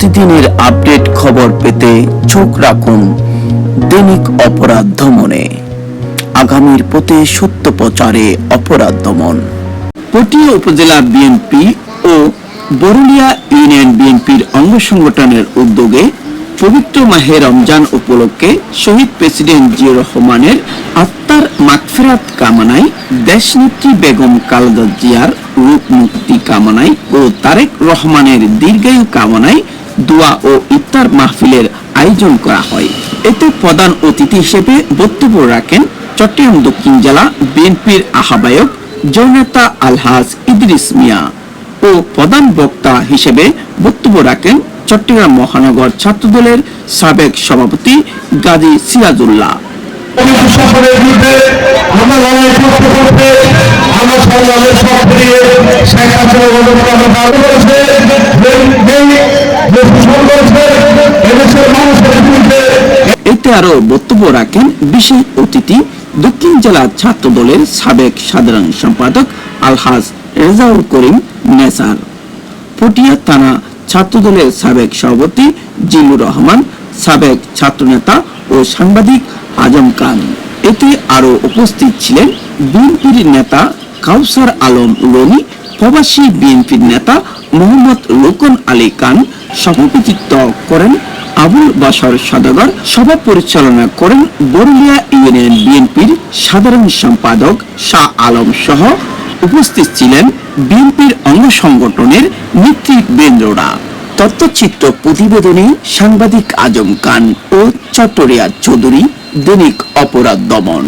প্রতিদিনের আপডেট খবর পেতে চোখ রাখুন দৈনিক অপরাধ দমনে আগামীর পথে সত্য প্রচারে অপরাধ দমন। পটিয়া উপজেলা বিএনপি ও বরুলিয়া ইউনিয়ন বিএনপির অঙ্গ সংগঠনের উদ্যোগে পবিত্র মাহে রমজান উপলক্ষে শহীদ প্রেসিডেন্ট জিয়া রহমানের আত্মার মাগফিরাত কামনায় দেশনেত্রী বেগম খালেদা জিয়ার রূপ মুক্তি কামনায় ও তারেক রহমানের দীর্ঘায়ু কামনায় দোয়া ও ইফতার মাহফিলের আয়োজন করা হয়। এতে প্রধান অতিথি হিসেবে বক্তব্য রাখেন চট্টগ্রাম দক্ষিণ জেলা বিএনপির আহ্বায়ক জননেতা আলহাজ ইদ্রিস মিয়া ও প্রধান বক্তা হিসেবে বক্তব্য রাখেন চট্টগ্রাম মহানগর ছাত্রদলের সাবেক সভাপতি গাজী সিরাজুল্লাহ। আমরা এতে আরও বক্তব্য রাখেন বিশেষ অতিথি দক্ষিণ জেলা ছাত্র দলের সাবেক সাধারণ সম্পাদক আলহাজ রেজাউল করিম নেসার। পটিয়া থানা ছাত্র দলের সাবেক সভাপতি জিলুর রহমান, সাবেক ছাত্রনেতা ও সাংবাদিক আজম খান। এতে আরও উপস্থিত ছিলেন বিএনপির নেতা কাউসার আলম রনি, প্রবাসী বিএনপির নেতা মোহাম্মদ রুকন আলী খান, সভাপতিত্ব করেন আবুল বাসার সদাগর সভা পরিচালনা করেন বরুলিয়া ইউনিয়ন বিএনপির সাধারণ সম্পাদক শাহ আলম সহ উপস্থিত ছিলেন বিএনপির অঙ্গ সংগঠনের নেতৃবৃন্দরা। তথ্যচিত্র প্রতিবেদনে সাংবাদিক আজম খান ও চট্টরিয়া চৌধুরী দৈনিক অপরাধ দমন।